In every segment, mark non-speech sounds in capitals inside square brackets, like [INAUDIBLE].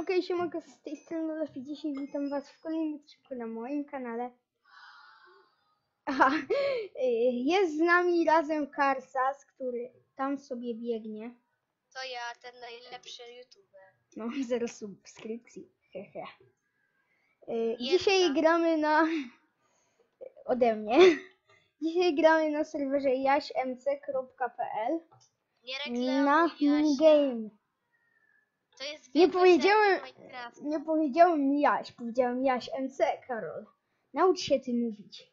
Okej, siemanko, z tej strony Lefi. Dzisiaj witam was w kolejnym odcinku na moim kanale. Aha, y, jest z nami razem Karsas, który tam sobie biegnie. To ja, ten najlepszy youtuber. No, [LAUGHS] zero subskrypcji, hehe. Jedna. Dzisiaj gramy na... ode mnie. Dzisiaj gramy na serwerze jaśmc.pl Nie na reklamuj Jasia. minigame. To jest Nie powiedziałem-. Nie powiedziałem Jaś, powiedziałem Jaś MC, Karol. Naucz się tym mówić.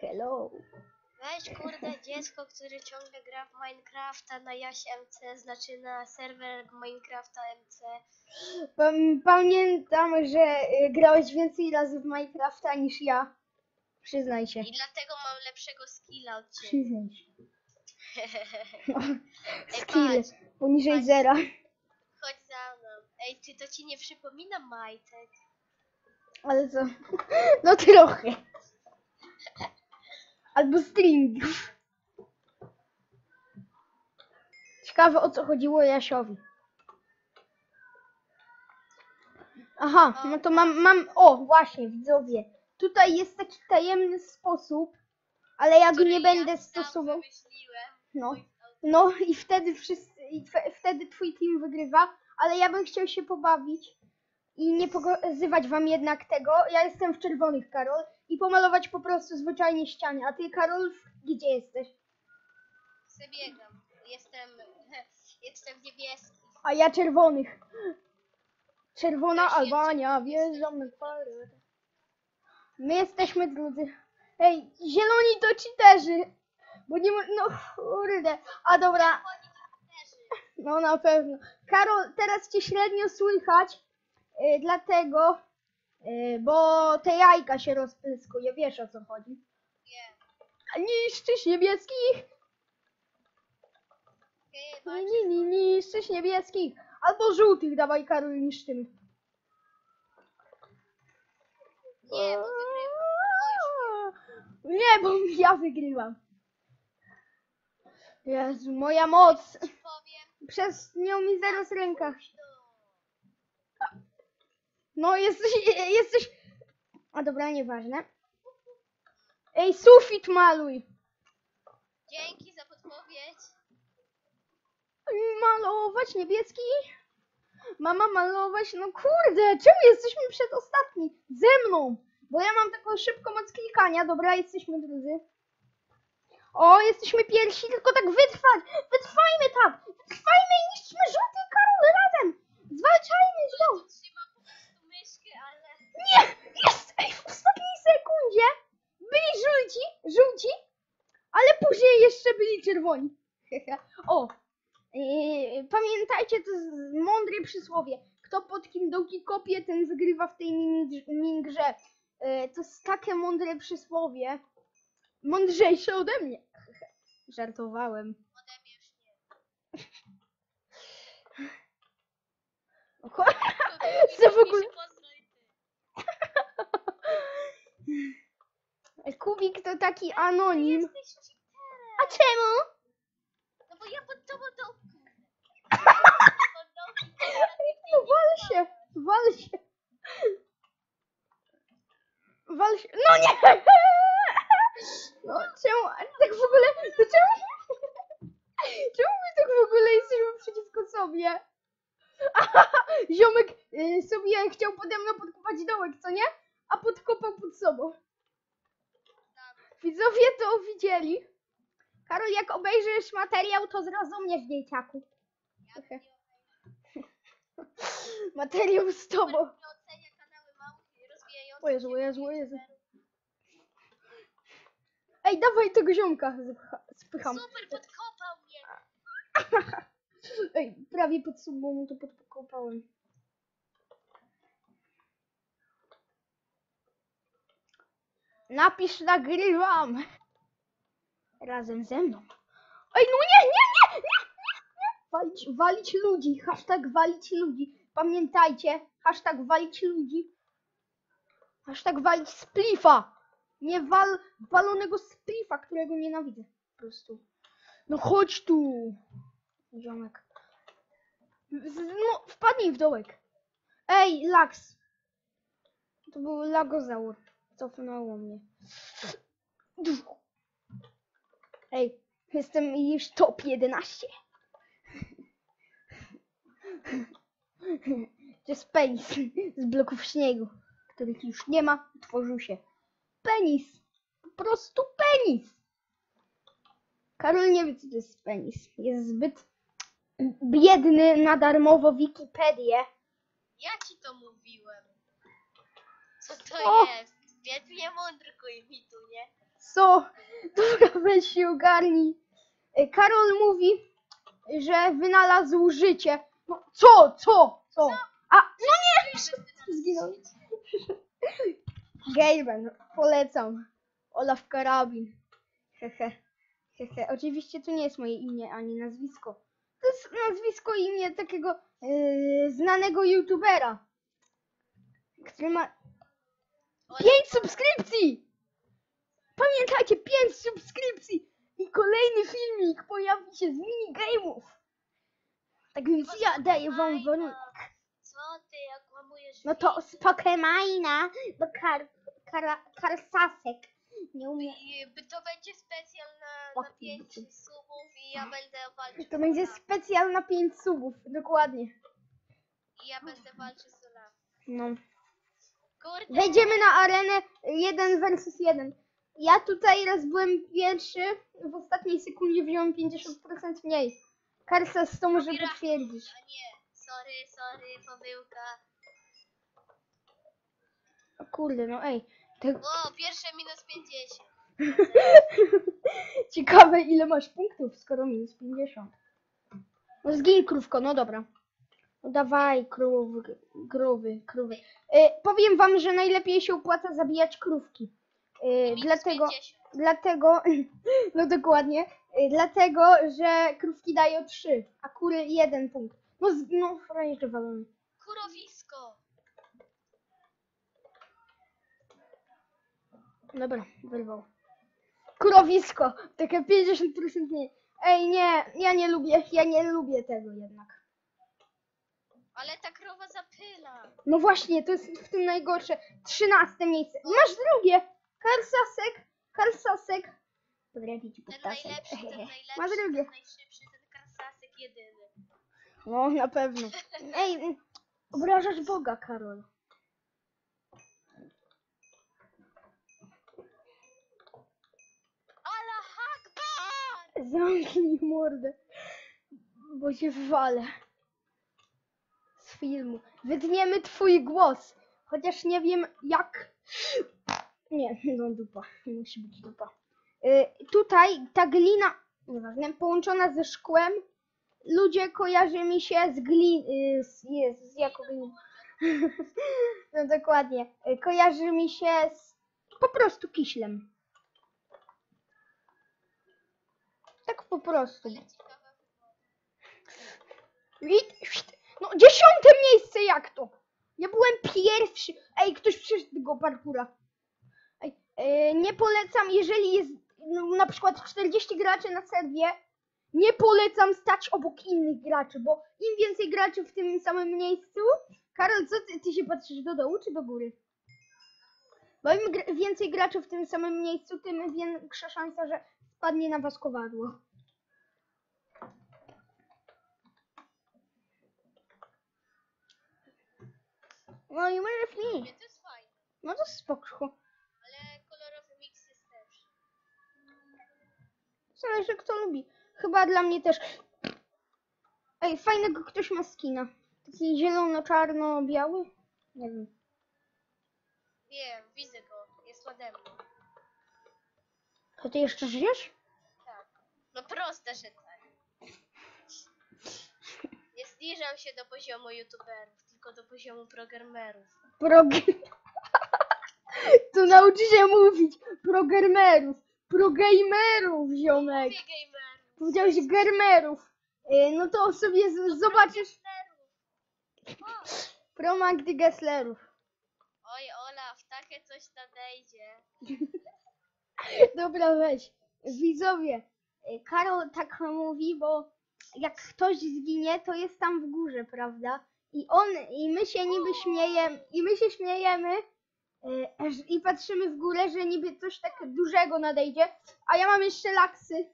Hello. Weź kurde [LAUGHS] dziecko, które ciągle gra w Minecrafta na Jaś MC, znaczy na serwer Minecrafta MC. Pam- Pamiętam, że y, grałeś więcej razy w Minecrafta niż ja. Przyznaj się. I dlatego mam lepszego skilla od ciebie. Przyznaj się. [LAUGHS] No, Skill poniżej zera. Chodź za mną. Ej, ty to ci nie przypomina majtek? Ale co? [LAUGHS] No trochę. Albo stringów. Ciekawe o co chodziło Jasiowi. Aha, no to mam, mam, o właśnie widzowie. Tutaj jest taki tajemny sposób, ale ja go który nie ja będę sam stosował. wymyśliłem. No. No i wtedy wszyscy, i wtedy twój team wygrywa, ale ja bym chciał się pobawić i nie pokazywać wam jednak tego. Ja jestem w czerwonych, Karol, i pomalować po prostu zwyczajnie ściany. A ty, Karol, gdzie jesteś? Przebiegam. Jestem, [LAUGHS] jestem niebieski. A ja czerwonych. Czerwona Albania, wjeżdżam na kwadrant. My jesteśmy drudzy. Ej, zieloni to cheaterzy. Bo nie ma, no kurde. A dobra. No na pewno. Karol, teraz cię średnio słychać, y, dlatego, y, bo te jajka się rozpyskuje, wiesz o co chodzi. Nie. Niszczysz niebieskich? Chyba Nie, nie, nie, niszczysz niebieskich. Albo żółtych, dawaj Karol, niszczymy. Nie, bo wygrywam. Nie, bo ja wygrywam. Jezu, moja moc. Przez nią mi zaraz ręka. No, jesteś, [LAUGHS] jesteś... A dobra, nieważne. Ej, sufit maluj. Dzięki za podpowiedź. Malować niebieski? Mama malować? No kurde, czemu jesteśmy przedostatni? Ze mną! Bo ja mam taką szybką moc klikania. Dobra, jesteśmy drudzy. O, jesteśmy pierwsi, tylko tak wytrwać! Wytrwajmy tak! Wytrwajmy i niszczmy żółty Karol razem! Zwalczajmy ale... Nie! Jest! Ej, w ostatniej sekundzie byli żółci, żółci, ale później jeszcze byli czerwoni. [LAUGHS] o! Yy, pamiętajcie, to jest mądre przysłowie. Kto pod kim dołki kopie, ten wygrywa w tej mini- mini-grze. Yy, to jest takie mądre przysłowie. Mądrzejsze ode mnie. Żartowałem. Ode mnie już nie. [LAUGHS] Co w ogóle? Kubik to taki anonim. Jesteś cheaterem. A czemu? No bo ja pod tobą dołku. [LAUGHS] No wal się, wal się. Wal się. No nie! No czemu, tak w ogóle, to czemu, czemu my tak w ogóle jesteśmy przeciwko sobie? [LAUGHS] Ziomek y, sobie chciał pode mną podkopać dołek, co nie? A podkopał pod sobą. Widzowie to widzieli. Karol, jak obejrzysz materiał, to zrozumiesz, dzieciaku. [LAUGHS] Materiał z tobą. O Jezu, o Jezu, o. Jezu. Ej, dawaj tego ziomka. Zapcha- Spycham. Super, podkopał mnie. [LAUGHS] Ej, prawie pod sobą to podkopałem. Napisz nagrywam. Razem ze mną. Ej, no nie, nie, nie, nie, nie, nie. Walić, walić ludzi. Hashtag walić ludzi. Pamiętajcie. Hashtag walić ludzi. Hashtag walić splifa. Nie wal walonego splifa, którego nienawidzę. Po prostu. No chodź tu. Ziomek. No, wpadnij w dołek. Ej, Laks. To był Lagozaur. Cofnęło mnie. Ej, jestem już top 11. To jest penis z bloków śniegu, których już nie ma. Tworzył się penis. Po prostu penis. Karol nie wie, co to jest penis. Jest zbyt biedny na darmowo Wikipedię. Ja ci to mówiłem. Co to O! jest? Więc nie mądrkuj mi tu, nie? Co? Dobra, weź się ogarnij. E, Karol mówi, że wynalazł życie. No, co? Co? Co? A, no nie! Zginął. [LAUGHS] Gaben, polecam. Olaf Karabin. Hehe. Hehe. Oczywiście to nie jest moje imię ani nazwisko. To jest nazwisko i imię takiego e, znanego youtubera, który ma Ola, 5 subskrypcji! Pamiętajcie, 5 subskrypcji! I kolejny filmik pojawi się z minigame'ów. Tak więc ja daję wam warunek. Co ty, jak No to z Pokemina do kar, kar, karsasek. Nie umiem. I to będzie specjal na, Och, 5 ty. subów i ja będę walczył To będzie Olafem. specjal na 5 subów, dokładnie. I ja będę walczył z Olafem. No. Kurde, Wejdziemy na arenę 1 versus 1. Ja tutaj raz byłem pierwszy, w ostatniej sekundzie wziąłem 50% mniej. Karsas to może potwierdzić. a nie, sorry, sorry, pomyłka. O kurde, no ej. Te... O, pierwsze minus 50. [LAUGHS] Ciekawe ile masz punktów, skoro minus 50. No zgiń krówko, no dobra. No dawaj krów, krowy, krowy. E, powiem wam, że najlepiej się opłaca zabijać krówki. E, Minus dlatego, 50. dlatego, [LAUGHS] no dokładnie, e, dlatego, że krówki dają 3, a kury 1 punkt. No, z- no frajerze walony. Kurowisko. Dobra, wyrwał. Kurowisko, takie 50% mniej. Ej, nie, ja nie lubię, ja nie lubię tego jednak. Ale ta krowa zapyla. No właśnie, to jest w tym najgorsze. Trzynaste miejsce. Masz drugie. Karsasek, Karsasek. Podrabię ci Ten najlepszy, ten [LAUGHS] najlepszy, Masz drugie. ten najszybszy, ten karsasek jedyny. No, na pewno. [LAUGHS] Ej, obrażasz Boga, Karol. Allah Akbar! Zamknij mordę. Bo się wywalę. Z filmu. Wytniemy twój głos. Chociaż nie wiem jak. Nie, no dupa. Musi być dupa. Y, tutaj ta glina, nieważne, połączona ze szkłem. Ludzie kojarzy mi się z glin... Y, z, jest, z jaką gliną? [LAUGHS] no dokładnie. Y, kojarzy mi się z po prostu kiślem. Tak po prostu. No dziesiąte miejsce jak to? Ja byłem pierwszy. Ej, ktoś przeszedł tego parkura. Ej, e, nie polecam, jeżeli jest no, na przykład 40 graczy na serwie, nie polecam stać obok innych graczy, bo im więcej graczy w tym samym miejscu. Karol, co ty, ty się patrzysz do dołu czy do góry? Bo im gr- więcej graczy w tym samym miejscu, tym większa szansa, że spadnie na was kowadło. No i możesz mi. Nie, to jest fajne. No to spoko. Ale kolorowy miks jest lepszy. Zależy kto lubi. Chyba dla mnie też. Ej, fajnego ktoś ma skina. Taki zielono-czarno-biały? Nie wiem. Wiem, widzę go. Jest ładny. To ty jeszcze żyjesz? Tak. No proste, że tak. Nie zniżam się do poziomu youtuberów, tylko do poziomu programmerów. Prog... [LAUGHS] tu nauczy się mówić. Progermerów. Progamerów, ziomek. Mówię gamerów. Powiedziałeś germerów. E, No to sobie z- zobaczysz Gamerów. Promagdy Gesslerów. Oj, Olaf, takie coś nadejdzie. [LAUGHS] Dobra, weź. Widzowie, y, Karol tak mówi, bo jak ktoś zginie, to jest tam w górze, prawda? I on, i my się niby śmiejemy, i my się śmiejemy że- i patrzymy w górę, że niby coś tak dużego nadejdzie, a ja mam jeszcze laksy.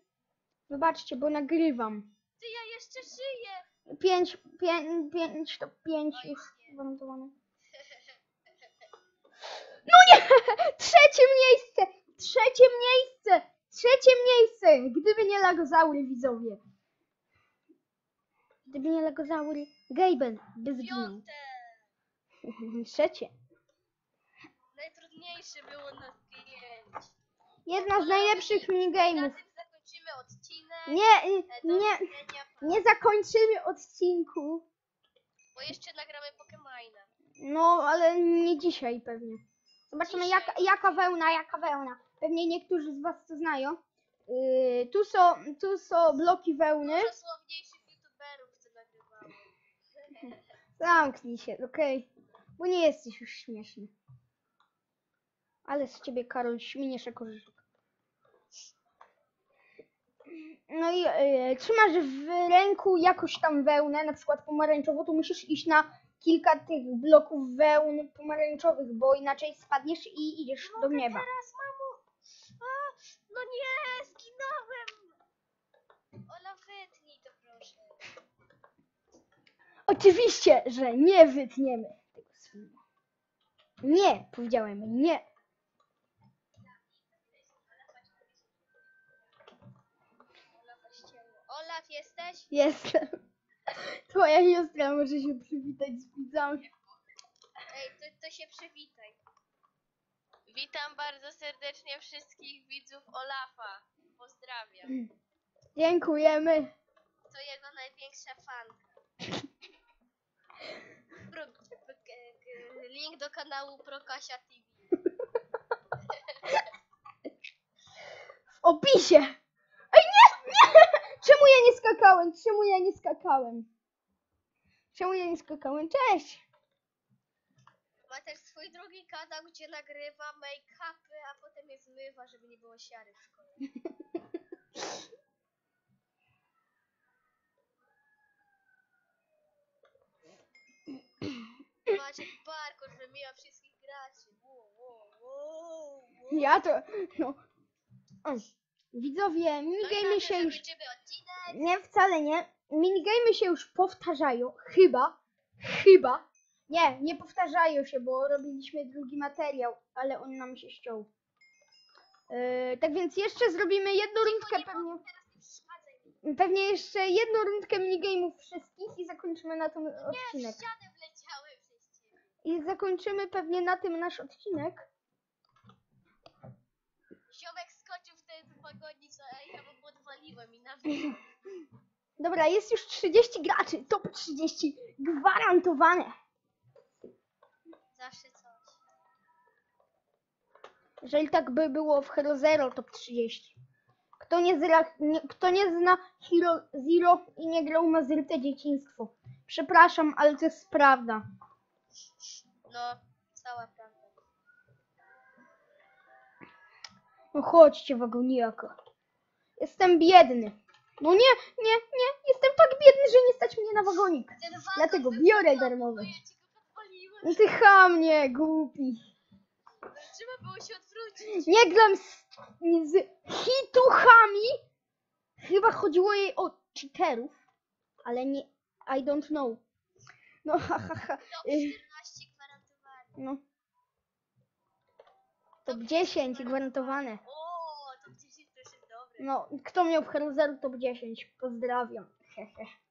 Wybaczcie, bo nagrywam. Ty, ja jeszcze żyję! Pięć, pię, pięć, to pięć już. No nie! [LAUGHS] Trzecie miejsce! Trzecie miejsce! Trzecie miejsce! Gdyby nie lagozaury, widzowie. Gdyby nie lagozaury, Gaben by zginął. Piąte! [LAUGHS] Trzecie. Najtrudniejsze było na pięć. Jedna z najlepszych Na minigame'ów. tym zakończymy odcinek. Nie, y, E, do nie, widzenia, pa. nie zakończymy odcinku. Bo jeszcze nagramy Pokemina. No, ale nie dzisiaj pewnie. Zobaczymy Dzisiaj. jaka, jaka wełna, jaka wełna. Pewnie niektórzy z was to znają. Yy, tu, są, tu są bloki wełny. Dużo słowniejszych youtuberów to nagrywało. [LAUGHS] Zamknij się, okej? Bo nie jesteś już śmieszny. Ale z ciebie, Karol, śminiesz jako żyżek. No i e, trzymasz w ręku jakoś tam wełnę, na przykład pomarańczową, to musisz iść na kilka tych bloków wełn pomarańczowych, bo inaczej spadniesz i idziesz do Mogę nieba. teraz, mamo! A, no nie, zginąłem! Ola, wytnij to proszę. Oczywiście, że nie wytniemy tego filmu. Nie, powiedziałem nie. Olaf jesteś? Jestem. [LAUGHS] Twoja siostra może się przywitać z widzami. Ej, to, to się przywitaj. Witam bardzo serdecznie wszystkich widzów Olafa. Pozdrawiam. Dziękujemy. To jego największa fanka. Pro, p- link do kanału Prokasia TV. W opisie. Ej, nie, nie! Czemu ja nie skakałem? Czemu ja nie skakałem? Czemu ja nie skakałem? Cześć! Też swój drugi kanał, gdzie nagrywa make-upy, a potem je zmywa, żeby nie było siary w szkole. Maciek parkour wymija wszystkich graczy. Wow, wow, wow, wow. Ja to, no. Widzowie, minigamy się już... Nie, wcale nie. Minigamy się już powtarzają. Chyba. Chyba. Nie, nie powtarzają się, bo robiliśmy drugi materiał, ale on nam się ściął. Yy, tak więc jeszcze zrobimy jedną rundkę nie pewnie. Pewnie jeszcze jedną rundkę minigame'ów wszystkich i zakończymy na tym Nie, w odcinek. ścianę. I zakończymy pewnie na tym nasz odcinek. Ziomek skoczył wtedy w wagonik, a ja mu podwaliłem i na [LAUGHS] Dobra, jest już 30 graczy. Top 30 gwarantowane. Zawsze coś. Jeżeli tak by było w Hero Zero top 30. Kto nie, zra, nie, kto nie zna Hero Zero i nie grał Mazyrte dzieciństwo. Przepraszam, ale to jest prawda. No, cała prawda. No chodźcie wagonijaka. Jestem biedny. No nie, nie, nie. Jestem tak biedny, że nie stać mnie na wagonik. Dlatego biorę darmowy. bo Ja ci go podpaliłem. No ty chamnie, głupi. Trzeba było się odwrócić. Nie gram z, z hituchami. Chyba chodziło jej o cheaterów, ale nie. I don't know. No [LAUGHS] ha ha ha. Top 14 gwarantowane. No. Top 10 gwarantowane. O, top 10 to jest dobre. No, kto miał w Zero top 10? Pozdrawiam. Hehe. [LAUGHS]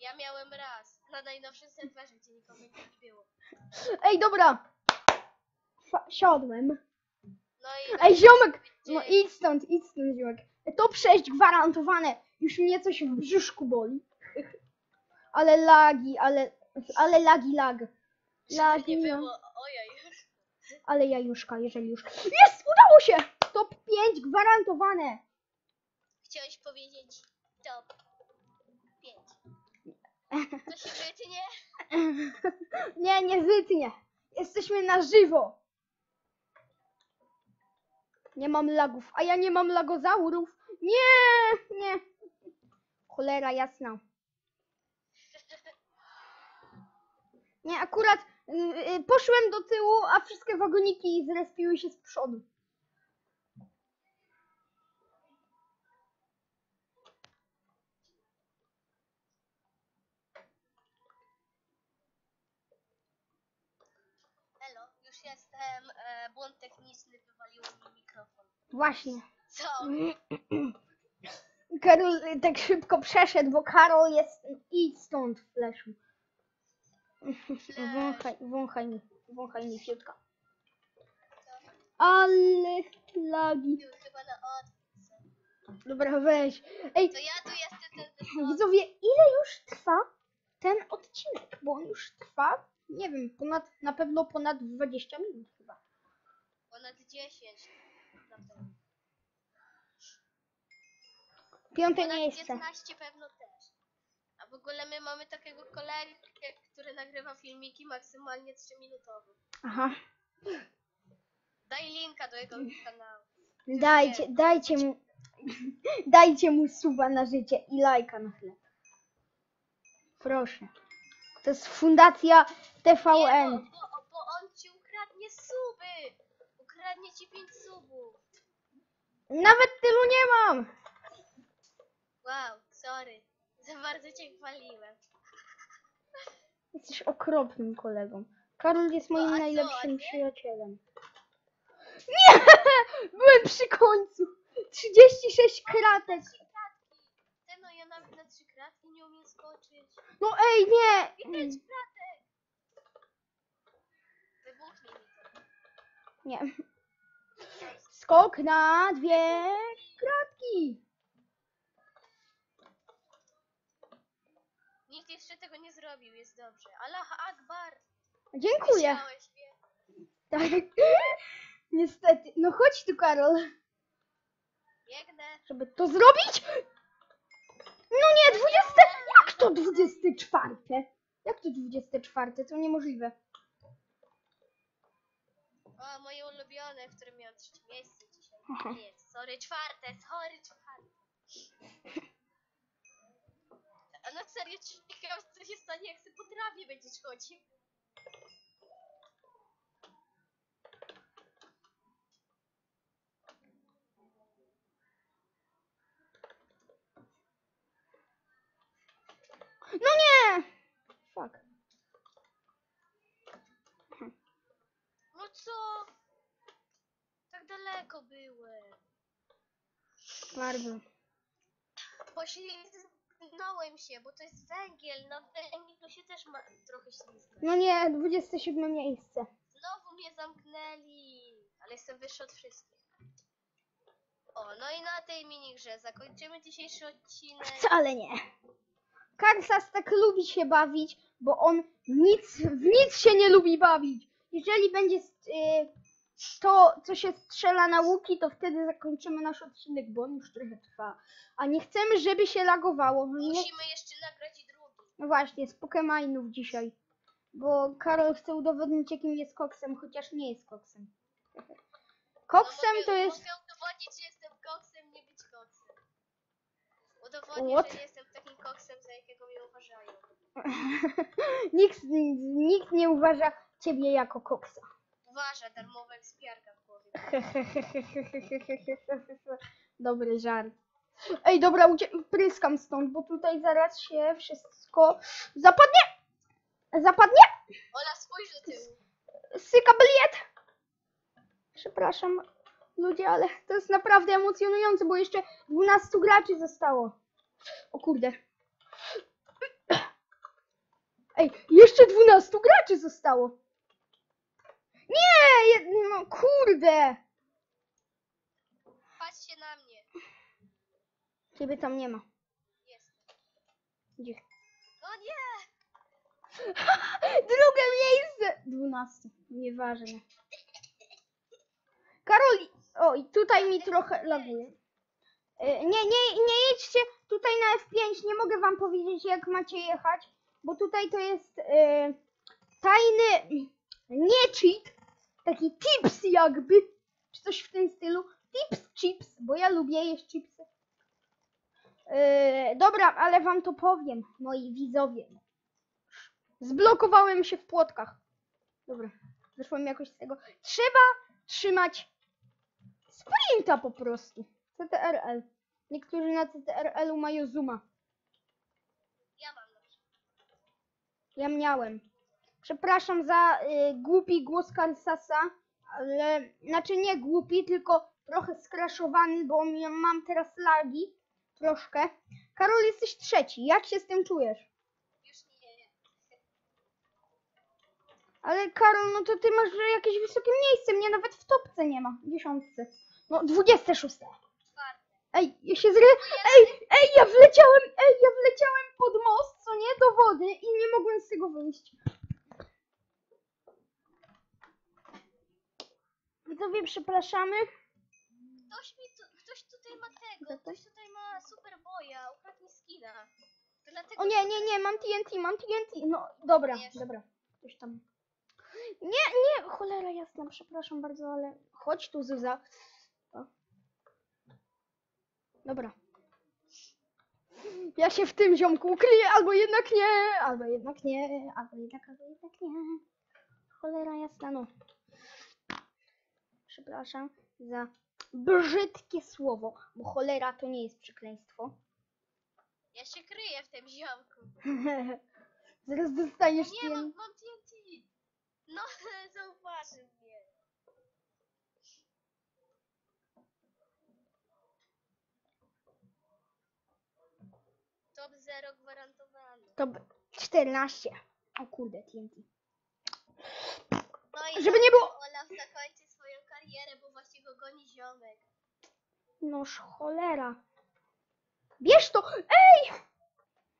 Ja miałem raz. Na najnowszym serwerze, gdzie nikogo nie było. Ej, dobra. Fa- siadłem. No i Ej, ziomek! No idź stąd, idź stąd, ziomek. Top 6 gwarantowane. Już mnie coś w brzuszku boli. Ale lagi, ale, ale lagi, lag. Lagi, nie no. było. Ojej. Ale jajuszka, jeżeli już. Jest! Udało się! Top 5 gwarantowane. Chciałeś powiedzieć top 5. To się wytnie? Nie, [LAUGHS] nie wytnie. Jesteśmy na żywo. Nie mam lagów, a ja nie mam lagozaurów. Nie, nie. Cholera jasna. Nie, akurat y, y, poszłem do tyłu, a wszystkie wagoniki zrespiły się z przodu. Już jestem. E, błąd techniczny, wywaliło mi mikrofon. Właśnie. Co? [CLEARS THROAT] Karol tak szybko przeszedł, bo Karol jest... Idź stąd, Fleszu. Wąchaj, wąchaj mi, wąchaj mi fiutka. Ale lagi. Był chyba na odwrót. Dobra, weź. Ej, To ja tu jestem ten ten widzowie, ile już trwa ten odcinek? Bo on już trwa, nie wiem, ponad, na pewno ponad 20 minut chyba. ponad 10. Na pewno. Piąte Ponad miejsce. 15 pewno też. A w ogóle my mamy takiego kolegę, który nagrywa filmiki maksymalnie 3 minutowe. Aha. Daj linka do jego kanału. Dajcie, dajcie mu, [LAUGHS] dajcie mu suba na życie i lajka na chleb. Proszę. To jest fundacja Nie, TVN. bo, bo, bo on ci ukradnie suby! Ukradnie ci 5 subów. Nawet tylu nie mam. Wow, sorry. Za bardzo cię chwaliłem. Jesteś okropnym kolegą. Karol jest moim No, a co, najlepszym nie? przyjacielem. Nie! [LAUGHS] Byłem przy końcu. 36 kratek. Trzy kratki. No ja nawet na trzy kratki nie umiem skoczyć. No ej, nie! I! Wybuchnij mi to. Nie. Skok na dwie kratki. Nikt jeszcze tego nie zrobił, jest dobrze. Allah Akbar! Dziękuję. Myślałeś, wie? Tak. [LAUGHS] Niestety. No chodź tu, Karol, Biegnę. żeby to zrobić. No nie, 20. Jak to 24? Jak to 24? To niemożliwe. O, moje ulubione, w którym miałam trzecie miejsce dzisiaj. [LAUGHS] Aha. Nie, sorry, czwarte, sorry, czwarte. A na serio ciekawe, co się stanie, jak sobie po trawie będziesz chodził. No nie! Fuck. No co? Tak daleko byłem. Bardzo. Poślizgnąłem się, bo to jest węgiel. Na węgielu się też ma trochę ślizgnąć. No nie, 27 miejsce. Znowu mnie zamknęli. Ale jestem wyższy od wszystkich. O, no i na tej minigrze zakończymy dzisiejszy odcinek. Wcale nie. Karsas tak lubi się bawić, bo on nic, w nic się nie lubi bawić. Jeżeli będzie st- y, to, co się strzela na łuki, to wtedy zakończymy nasz odcinek, bo on już trochę trwa. A nie chcemy, żeby się lagowało. Nie, Musimy jeszcze nagrać drugi. No właśnie, z Pokemonów dzisiaj. Bo Karol chce udowodnić, jakim jest koksem, chociaż nie jest koksem. Koksem mogę, to jest... Mogę udowodnić, że jestem koksem, nie być koksem. Udowodnię, What? że nie jestem takim koksem, za jakiego mnie uważają. [LAUGHS] nikt, nikt nie uważa ciebie jako koksa. Uważa, darmowa ekspiarka w głowie. [LAUGHS] Dobry żart. Ej, dobra, pryskam stąd, bo tutaj zaraz się wszystko zapadnie. Zapadnie? Ola, spójrz do tyłu. Syka bliet. Przepraszam, ludzie, ale to jest naprawdę emocjonujące, bo jeszcze 12 graczy zostało. O kurde. Ej, jeszcze 12 graczy zostało. Nie, no kurde. Patrzcie na mnie. Ciebie tam nie ma. Jest. Gdzie? No nie! [LAUGHS] Drugie miejsce! 12. Nieważne. Karoli. O, i tutaj mi trochę laguje. E, Nie, nie, nie jedźcie tutaj na F5. Nie mogę wam powiedzieć, jak macie jechać, bo tutaj to jest e, tajny nie cheat, taki tips jakby, czy coś w tym stylu. Tips chips, bo ja lubię jeść chipsy. E, dobra, ale wam to powiem, moi widzowie. Zblokowałem się w płotkach. Dobra, wyszłem jakoś z tego. Trzeba trzymać sprinta po prostu. CTRL. Niektórzy na CTRL-u mają zooma. Ja mam. Ja miałem. Przepraszam za y, głupi głos Kansasa, ale znaczy nie głupi, tylko trochę skraszowany, bo mi- mam teraz lagi troszkę. Karol, jesteś trzeci. Jak się z tym czujesz? Już nie. Ale Karol, no to ty masz jakieś wysokie miejsce. Mnie nawet w topce nie ma. Dziesiątce. No, dwudzieste szóste. Ej, ja się zre... Ej, ej, ja wleciałem, ej, ja wleciałem pod most, co nie, do wody i nie mogłem z tego wyjść. Widzowie, przepraszamy. Ktoś mi tu, ktoś tutaj ma tego, to? ktoś tutaj ma super boja, ukradł mi skina. To dlatego O nie, nie, nie, mam TNT, mam TNT. No, dobra, Wiesz. dobra. Ktoś tam. Nie, nie, cholera jasna, przepraszam bardzo, ale chodź tu, Zuza. O. Dobra. Ja się w tym ziomku ukryję, albo jednak nie, albo jednak nie, albo jednak, albo jednak nie. Cholera jasna, no. Przepraszam za brzydkie słowo, bo cholera to nie jest przekleństwo. [LAUGHS] ja się kryję w tym ziomku. [LAUGHS] Zaraz dostaniesz Nie, mam, TNT. mam TNT. No, [LAUGHS] zauważył mnie. Top 0 gwarantowany. To b- 14. O kurde, TNT. No i Żeby nie było- Olaf zakończy swoją karierę, bo właśnie go goni ziomek. Noż cholera. Bierz to! Ej!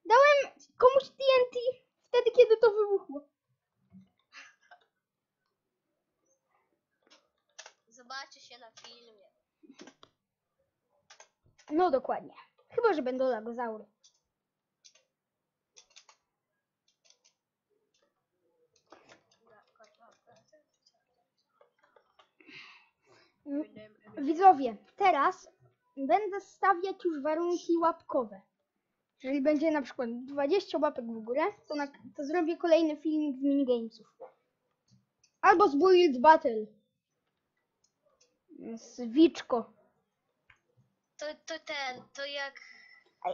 Dałem komuś TNT wtedy, kiedy to wybuchło. Zobaczy się na filmie. No dokładnie. Chyba, że będą lagozaury. Widzowie, teraz będę stawiać już warunki łapkowe. Jeżeli będzie na przykład 20 łapek w górę, to, na, to zrobię kolejny filmik z minigamesów. Albo z Build Battle. Z Wiczko. To, to ten, to jak...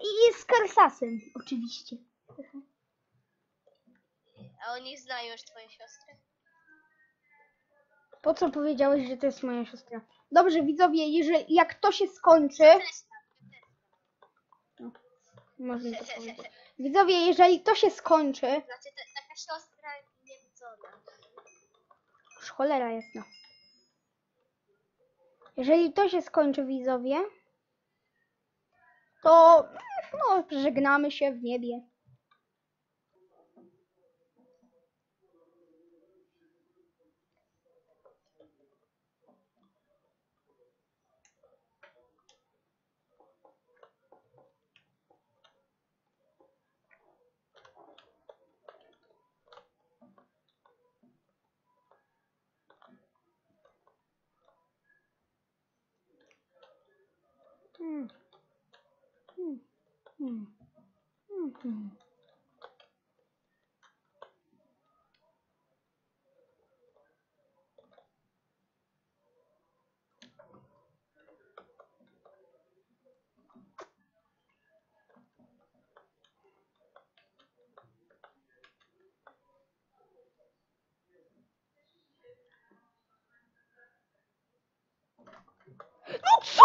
I z Karsasem, oczywiście. A oni znają już twoją siostrę? Po co powiedziałeś, że to jest moja siostra? Dobrze, widzowie, jeżeli, jak to się skończy... Też. Można to powiedzieć. Widzowie, jeżeli to się skończy... Znaczy, ta, taka siostra niewidzona. Już cholera jasna. Jeżeli to się skończy, widzowie, to no, żegnamy się w niebie.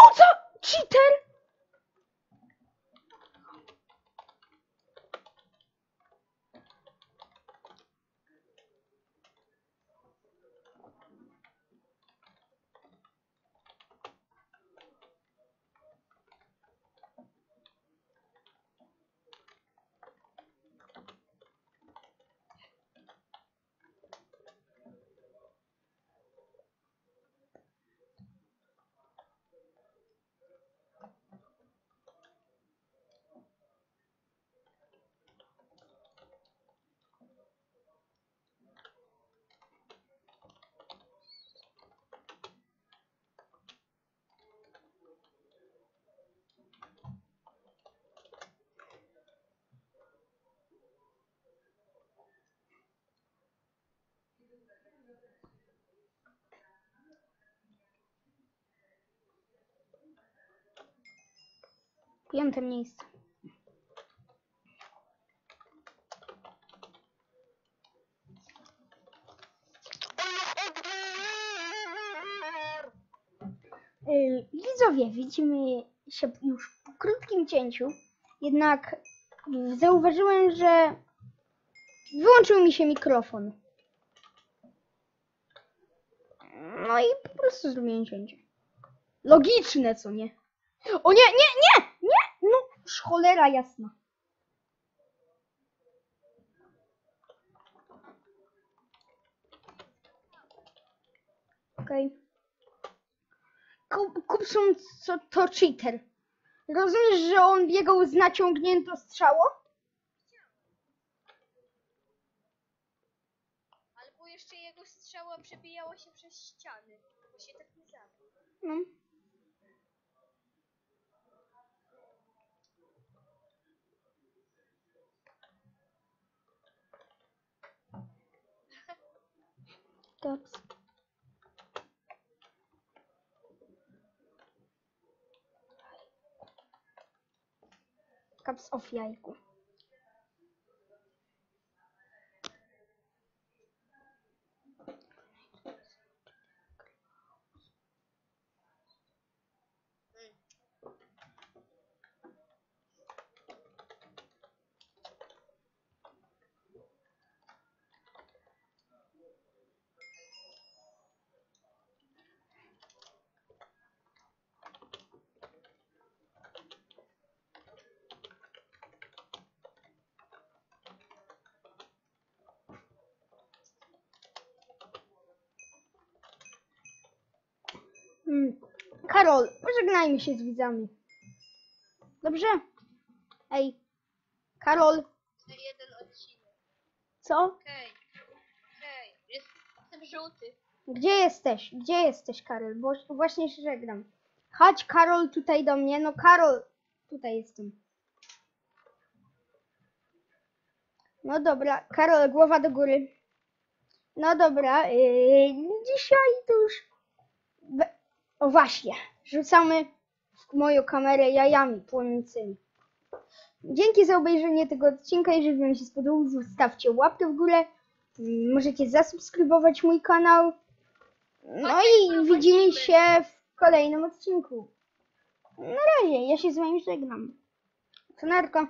No co Piąte miejsce. Y, Widzowie, widzimy się już po krótkim cięciu, jednak zauważyłem, że wyłączył mi się mikrofon. No i po prostu zrobiłem cięcie. Logiczne, co nie? O nie, nie, nie, już cholera jasna. Okej. Okay. Kupson co to cheater. Rozumiesz, że on biegał z naciągnięto strzało? Albo jeszcze jego strzała przebijała się przez ściany. Bo się tak nie zabił. No. steps cups of yaiku Karol, pożegnajmy się z widzami. Dobrze? Ej, Karol, To jeden odcinek. co? Okej. Okej. Jestem żółty. Gdzie jesteś? Gdzie jesteś, Karol? Bo właśnie się żegnam. Chodź, Karol, tutaj do mnie. No, Karol, tutaj jestem. No dobra, Karol, głowa do góry. No dobra, yy, dzisiaj to już... O właśnie, rzucamy w moją kamerę jajami płonącymi. Dzięki za obejrzenie tego odcinka. Jeżeli Wam się spodobał, zostawcie łapkę w górę. Możecie zasubskrybować mój kanał. No i widzimy się w kolejnym odcinku. Na razie, ja się z Wami żegnam. To narko.